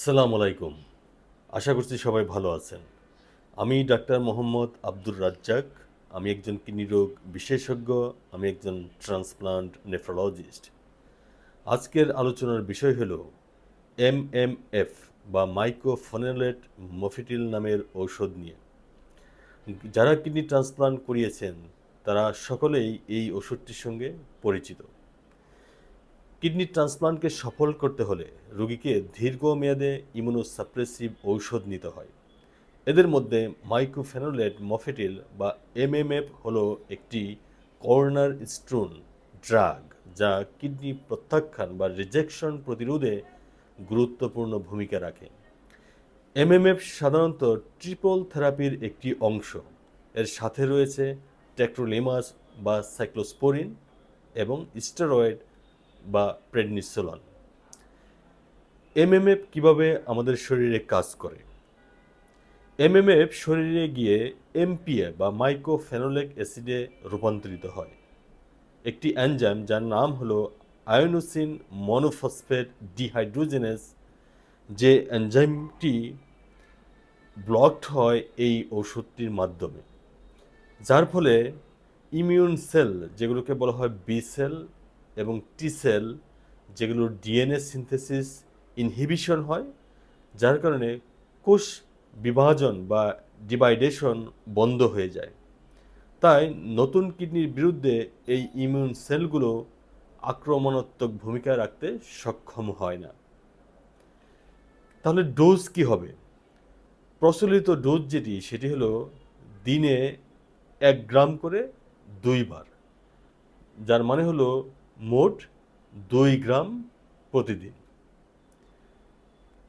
আসসালামু আলাইকুম। আশা করছি সবাই ভালো আছেন। আমি ডাক্তার মোহাম্মদ আব্দুর রাজ্জাক। আমি একজন কিডনি রোগ বিশেষজ্ঞ, আমি একজন ট্রান্সপ্লান্ট নেফ্রোলজিস্ট। আজকের আলোচনার বিষয় হলো এম এম এফ বা মাইক্রোফোনেলেট মফিটিল নামের ঔষধ নিয়ে। যারা কিডনি ট্রান্সপ্লান্ট করিয়েছেন, তারা সকলেই এই ওষুধটির সঙ্গে পরিচিত। কিডনি ট্রান্সপ্লান্টকে সফল করতে হলে রোগীকে দীর্ঘমেয়াদে ইমিউনোসাপ্রেসিভ ঔষধ নিতে হয়। এদের মধ্যে মাইক্রোফেনোলেট মফেটিল বা এমএমএফ হল একটি কর্নার স্টোন ড্রাগ যা কিডনি প্রত্যাখ্যান বা রিজেকশন প্রতিরোধে গুরুত্বপূর্ণ ভূমিকা রাখে। এমএমএফ সাধারণত ট্রিপল থেরাপির একটি অংশ। এর সাথে রয়েছে ট্যাক্রোলেমাস বা সাইক্লোস্পোরিন এবং স্টেরয়েড বা প্রেডনিসোলন এমএমএফ কীভাবে আমাদের শরীরে কাজ করে? এমএমএফ শরীরে গিয়ে এমপিএ বা মাইক্রোফেনোলিক অ্যাসিডে রূপান্তরিত হয়। একটি এনজাইম যার নাম হলো আয়োনোসিন মনোফসফেট ডিহাইড্রোজেনেস, যে এনজাইমটি ব্লকড হয় এই ওষুধটির মাধ্যমে। যার ফলে ইমিউন সেল যেগুলোকে বলা হয় বি সেল এবং টি সেল যেগুলোর ডিএনএ সিনথেসিস ইনহিবিশন হয়, যার কারণে কোষ বিভাজন বা ডিভাইডেশন বন্ধ হয়ে যায়। তাই নতুন কিডনির বিরুদ্ধে এই ইমিউন সেলগুলো আক্রমণাত্মক ভূমিকা রাখতে সক্ষম হয় না। তাহলে ডোজ কি হবে? প্রচলিত ডোজ যেটি, সেটি হলো দিনে এক গ্রাম করে দুইবার। যার মানে হলো মোট দুই গ্রাম প্রতিদিন।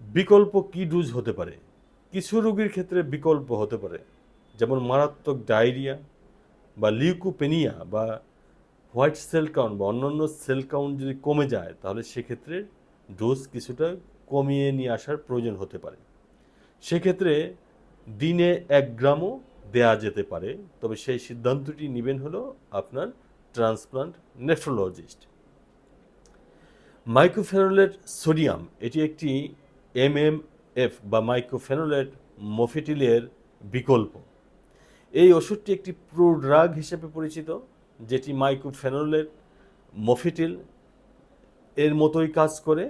বিকল্প কি ডোজ হতে পারে? কিছু রোগীর ক্ষেত্রে বিকল্প হতে পারে, যেমন মারাত্মক ডায়রিয়া বা লিউকোপেনিয়া বা হোয়াইট সেল কাউন্ট বা অন্যান্য সেল কাউন্ট যদি কমে যায়, তাহলে সেক্ষেত্রে ডোজ কিছুটা কমিয়ে নিয়ে আসার প্রয়োজন হতে পারে। সেক্ষেত্রে দিনে এক গ্রামও দেয়া যেতে পারে, তবে সেই সিদ্ধান্তটি নেবেন হলো আপনার ট্রান্সপ্লান্ট নেফ্রোলজিস্ট মাইক্রোফেনোলেট সোডিয়াম এটি একটি এমএমএফ বা মাইক্রোফেনোলেট মফিটিলের বিকল্প। এই ওষুধটি একটি প্রোড্রাগ হিসেবে পরিচিত, যেটি মাইক্রোফেনোলেট মফিটিল এর মতোই কাজ করে,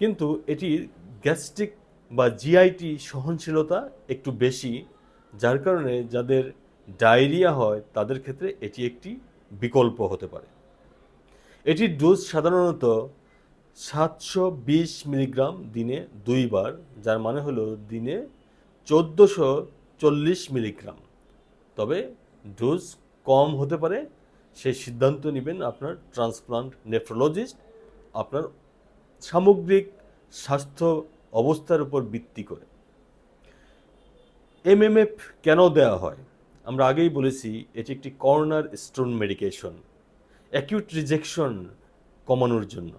কিন্তু এটির গ্যাস্ট্রিক বা জিআইটি সহনশীলতা একটু বেশি, যার কারণে যাদের ডায়রিয়া হয় তাদের ক্ষেত্রে এটি একটি বিকল্প হতে পারে। এটির ডোজ সাধারণত সাতশো বিশ মিলিগ্রাম দিনে দুইবার, যার মানে হলো দিনে চোদ্দোশো চল্লিশ মিলিগ্রাম। তবে ডোজ কম হতে পারে সেই সিদ্ধান্ত নেবেন আপনার ট্রান্সপ্লান্ট নেফ্রোলজিস্ট আপনার সামগ্রিক স্বাস্থ্য অবস্থার উপর ভিত্তি করে। এমএমএফ কেন দেওয়া হয়? আমরা আগেই বলেছি, এটি একটি corner stone medication acute rejection কমানোর জন্য।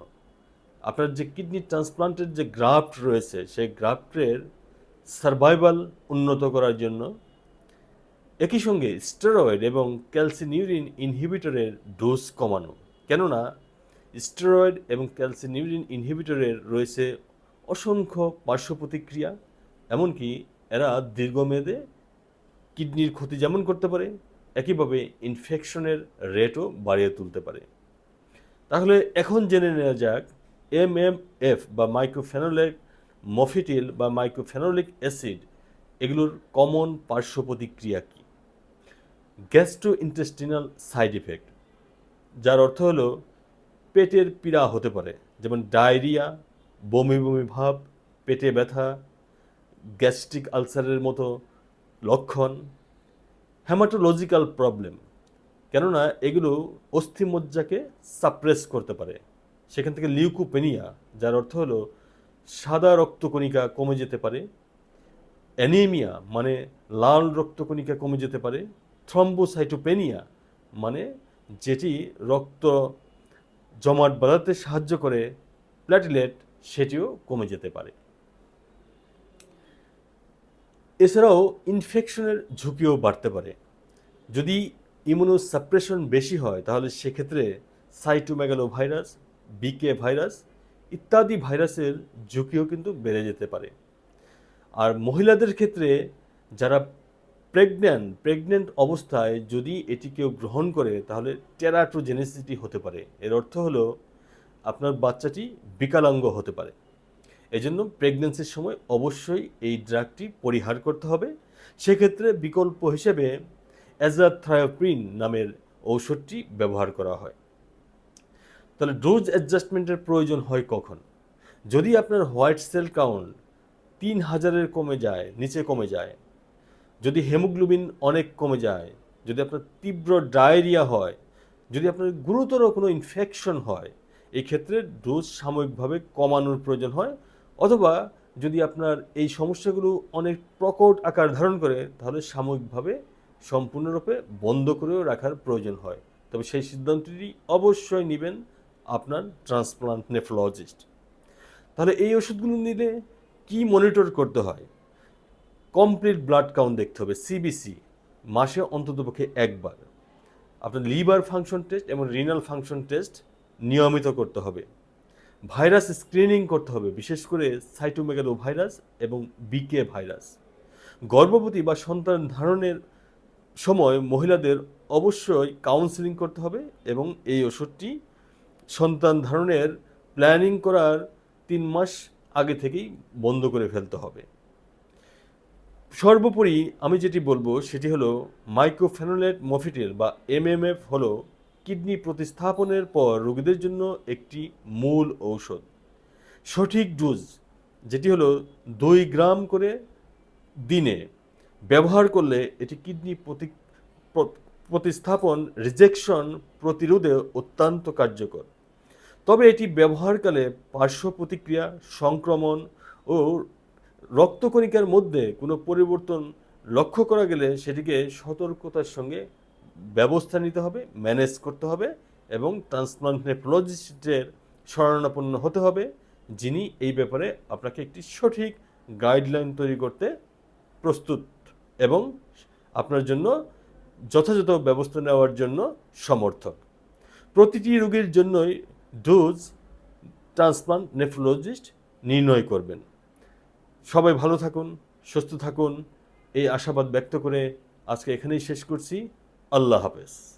আপনার যে কিডনি ট্রান্সপ্লান্টের যে গ্রাফট রয়েছে, সেই গ্রাফটের সার্ভাইভাল উন্নত করার জন্য একই সঙ্গে স্টেরয়েড এবং ক্যালসিনিউরিন ইনহিবিটরের ডোজ কমানো। কেননা স্টেরয়েড এবং ক্যালসিনিউরিন ইনহিবিটরের রয়েছে অসংখ্য পার্শ্ব প্রতিক্রিয়া এমনকি এরা দীর্ঘমেয়াদে কিডনির ক্ষতি যেমন করতে পারে, একইভাবে ইনফেকশনের রেটও বাড়িয়ে তুলতে পারে। তাহলে এখন জেনে নেওয়া যাক এম এম এফ বা মাইক্রোফেনোলিক মফিটিল বা মাইক্রোফেনোলিক অ্যাসিড এগুলোর কমন পার্শ্ব প্রতিক্রিয়া কী? গ্যাস্ট্রো ইন্টেস্টিনাল সাইড ইফেক্ট যার অর্থ হলো পেটের পীড়া হতে পারে, যেমন ডায়রিয়া বমি বমি ভাব, পেটে ব্যথা গ্যাস্ট্রিক আলসারের মতো লক্ষণ হ্যামাটোলজিক্যাল প্রবলেম কেননা এগুলো অস্থিমজ্জাকে সাপ্রেস করতে পারে। সেখান থেকে লিউকোপেনিয়া যার অর্থ হলো সাদা রক্তকণিকা কমে যেতে পারে। অ্যানিমিয়া মানে লাল রক্তকণিকা কমে যেতে পারে। থ্রম্বোসাইটোপেনিয়া মানে যেটি রক্ত জমাট বাঁধাতে সাহায্য করে প্ল্যাটিলেট সেটিও কমে যেতে পারে। এছাড়াও ইনফেকশনের ঝুঁকিও বাড়তে পারে। যদি ইমিউনোসাপ্রেশন বেশি হয়, তাহলে সেক্ষেত্রে সাইটোমেগালো ভাইরাস বিকে ভাইরাস ইত্যাদি ভাইরাসের ঝুঁকিও কিন্তু বেড়ে যেতে পারে। আর মহিলাদের ক্ষেত্রে যারা প্রেগন্যান্ট প্রেগন্যান্ট অবস্থায় যদি এটি কেউ গ্রহণ করে, তাহলে টেরাটোজেনেসিটি হতে পারে। এর অর্থ হলো আপনার বাচ্চাটি বিকলাঙ্গ হতে পারে। এজন্য প্রেগন্যান্সির সময় অবশ্যই এই ড্রাগটি পরিহার করতে হবে। সেক্ষেত্রে বিকল্প হিসেবে অ্যাজাথ্রায়োপ্রিন নামের ঔষধটি ব্যবহার করা হয়। তাহলে ডোজ অ্যাডজাস্টমেন্টের প্রয়োজন হয় কখন? যদি আপনার হোয়াইট সেল কাউন্ট তিন হাজারের কমে যায়, নিচে কমে যায়, যদি হেমোগ্লোবিন অনেক কমে যায়, যদি আপনার তীব্র ডায়েরিয়া হয়, যদি আপনার গুরুতর কোনো ইনফেকশন হয় এই ক্ষেত্রে ডোজ সাময়িকভাবে কমানোর প্রয়োজন হয়। অথবা যদি আপনার এই সমস্যাগুলো অনেক প্রকট আকার ধারণ করে, তাহলে সাময়িকভাবে সম্পূর্ণরূপে বন্ধ করেও রাখার প্রয়োজন হয়। তবে সেই সিদ্ধান্তটি অবশ্যই নেবেন আপনার ট্রান্সপ্লান্ট নেফ্রোলজিস্ট। তাহলে এই ওষুধগুলো নিলে কি মনিটর করতে হয়? কমপ্লিট ব্লাড কাউন্ট দেখতে হবে সিবিসি মাসে অন্ততপক্ষে একবার। আপনার লিভার ফাংশন টেস্ট এবং রিনাল ফাংশন টেস্ট নিয়মিত করতে হবে। ভাইরাস স্ক্রিনিং করতে হবে, বিশেষ করে সাইটোমেগালো ভাইরাস এবং বিকে ভাইরাস। গর্ভবতী বা সন্তান ধারণের সময় মহিলাদের অবশ্যই কাউন্সেলিং করতে হবে এবং এই ওষুধটি সন্তান ধারণের প্ল্যানিং করার তিন মাস আগে থেকেই বন্ধ করে ফেলতে হবে। সর্বোপরি আমি যেটি বলব সেটি হলো মাইক্রোফেনোলেট মফিটেল বা এমএমএফ হলো কিডনি প্রতিস্থাপনের পর রোগীদের জন্য একটি মূল ঔষধ। সঠিক ডোজ, যেটি হলো দুই গ্রাম করে দিনে ব্যবহার করলে এটি কিডনি প্রতি প্রতিস্থাপন রিজেকশন প্রতিরোধে অত্যন্ত কার্যকর। তবে এটি ব্যবহারকালে পার্শ্ব প্রতিক্রিয়া, সংক্রমণ ও রক্তকণিকার মধ্যে কোনো পরিবর্তন লক্ষ্য করা গেলে সেটিকে সতর্কতার সঙ্গে ব্যবস্থা নিতে হবে ম্যানেজ করতে হবে এবং ট্রান্সপ্লান্ট নেফ্রোলজিস্টের শরণাপন্ন হতে হবে, যিনি এই ব্যাপারে আপনাকে একটি সঠিক গাইডলাইন তৈরি করতে প্রস্তুত এবং আপনার জন্য যথাযথ ব্যবস্থা নেওয়ার জন্য সমর্থক। প্রতিটি রোগীর জন্যই ডোজ ট্রান্সপ্লান্ট নেফ্রোলজিস্ট নির্ণয় করবেন। সবাই ভালো থাকুন, সুস্থ থাকুন, এই আশাবাদ ব্যক্ত করে আজকে এখানেই শেষ করছি। আল্লাহ হাফেজ।